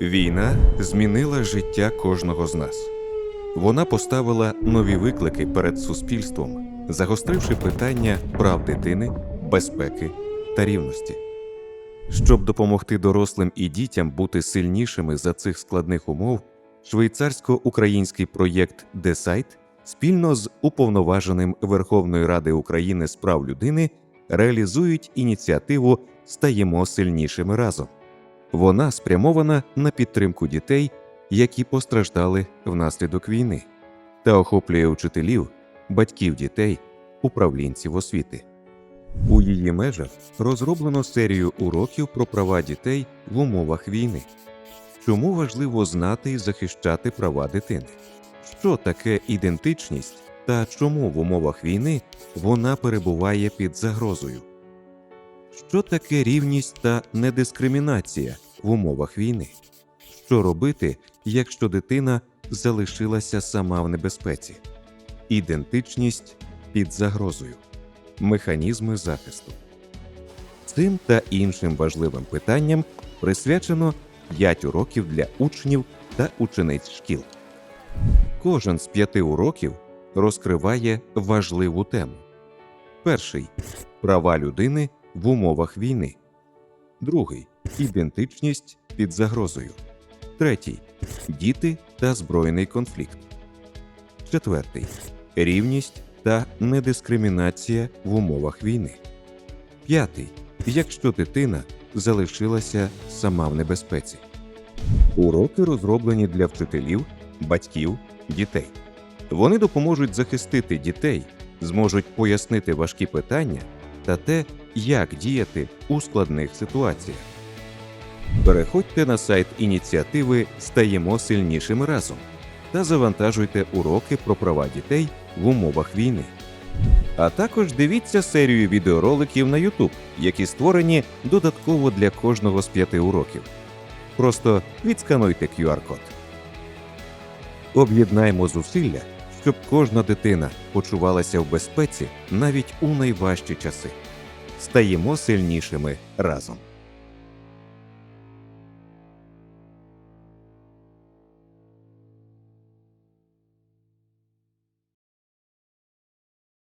Війна змінила життя кожного з нас. Вона поставила нові виклики перед суспільством, загостривши питання прав дитини, безпеки та рівності. Щоб допомогти дорослим і дітям бути сильнішими за цих складних умов, швейцарсько-український проєкт Десайт спільно з уповноваженим Верховної Ради України з прав людини реалізують ініціативу Стаємо сильнішими разом. Вона спрямована на підтримку дітей, які постраждали внаслідок війни, та охоплює учителів, батьків дітей, управлінців освіти. У її межах розроблено серію уроків про права дітей в умовах війни. Чому важливо знати і захищати права дитини? Що таке ідентичність та чому в умовах війни вона перебуває під загрозою? Що таке рівність та недискримінація в умовах війни? Що робити, якщо дитина залишилася сама в небезпеці? Ідентичність під загрозою. Механізми захисту. Цим та іншим важливим питанням присвячено 5 уроків для учнів та учениць шкіл. Кожен з п'яти уроків розкриває важливу тему. Перший права людини в умовах війни. Другий ідентичність під загрозою. Третій діти та збройний конфлікт. Четвертий рівність та недискримінація в умовах війни. П'ятий якщо дитина залишилася сама в небезпеці. Уроки розроблені для вчителів, батьків, дітей. Вони допоможуть захистити дітей, зможуть пояснити важкі питання та те, як діяти у складних ситуаціях. Переходьте на сайт ініціативи Стаємо сильнішими разом та завантажуйте уроки про права дітей в умовах війни. А також дивіться серію відеороликів на YouTube, які створені додатково для кожного з п'яти уроків. Просто відскануйте QR-код. Об'єднаймо зусилля, щоб кожна дитина почувалася в безпеці навіть у найважчі часи. Стаємо сильнішими разом.